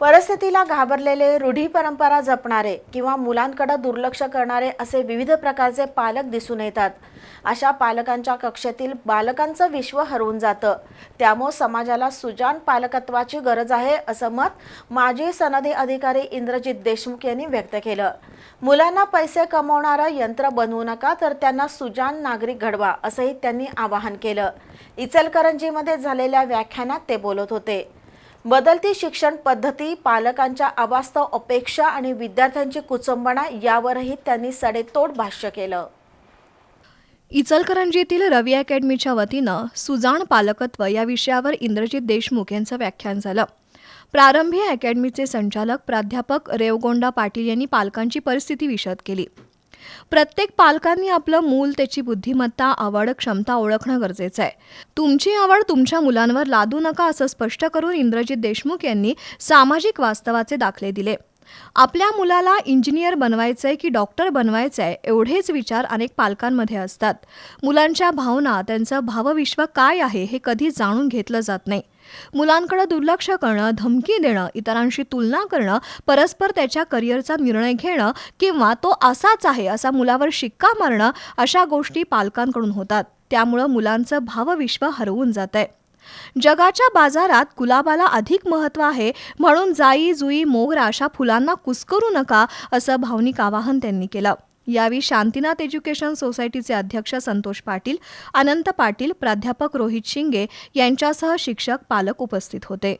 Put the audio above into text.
परिस्थितीला घाबरलेले रूढी परंपरा जपणारे किंवा मुलांकडे दुर्लक्ष करणारे असे विविध प्रकारचे पालक दिसून येतात. अशा पालकांच्या कक्षेतील बालकांचं विश्व हरवून जातं. त्यामुळे समाजाला सुजाण पालकत्वाची गरज आहे असं मत माजी सनदी अधिकारी इंद्रजित देशमुख यांनी व्यक्त केलं. मुलांना पैसे कमवणारं यंत्र बनवू नका तर त्यांना सुजाण नागरिक घडवा असंही त्यांनी आवाहन केलं. इचलकरंजीमध्ये झालेल्या व्याख्यानात ते बोलत होते. बदलती शिक्षण पद्धती पालकांच्या अवास्तव अपेक्षा आणि विद्यार्थ्यांची कुचंबणा यावरही त्यांनी सडेतोड भाष्य केलं. इचलकरंजीतील रवी अकॅडमीच्या वतीनं सुजाण पालकत्व या विषयावर इंद्रजित देशमुख यांचं व्याख्यान झालं. प्रारंभी अकॅडमीचे संचालक प्राध्यापक रेवगोंडा पाटील यांनी पालकांची परिस्थिती विशद केली. प्रत्येक पालकांनी आपलं मूल त्याची बुद्धिमत्ता आवड क्षमता ओळखणं गरजेचं आहे. तुमची आवड तुमच्या मुलांवर लादू नका असं स्पष्ट करून इंद्रजित देशमुख यांनी सामाजिक वास्तवाचे दाखले दिले. आपल्या मुलाला इंजिनियर बनवायचं आहे की डॉक्टर बनवायचं आहे एवढेच विचार अनेक पालकांमध्ये असतात. मुलांच्या भावना त्यांचं भावविश्व काय आहे हे कधी जाणून घेतलं जात नाही. मुलांकडे दुर्लक्ष करणं धमकी देणं इतरांशी तुलना करणं परस्पर त्याच्या करिअरचा निर्णय घेणं किंवा तो असाच आहे असा मुलावर शिक्का मारणं अशा गोष्टी पालकांकडून होतात. त्यामुळं मुलांचं भावविश्व हरवून जात आहे जगाच्या बाजारात गुलाबाला अधिक महत्त्व आहे म्हणून जाई जुई मोगरा अशा फुलांना कुस्करू नका असं भावनिक आवाहन त्यांनी केलं. यावेळी शांतीनाथ एज्युकेशन सोसायटीचे अध्यक्ष संतोष पाटील अनंत पाटील प्राध्यापक रोहित शिंगे यांच्यासह शिक्षक पालक उपस्थित होते.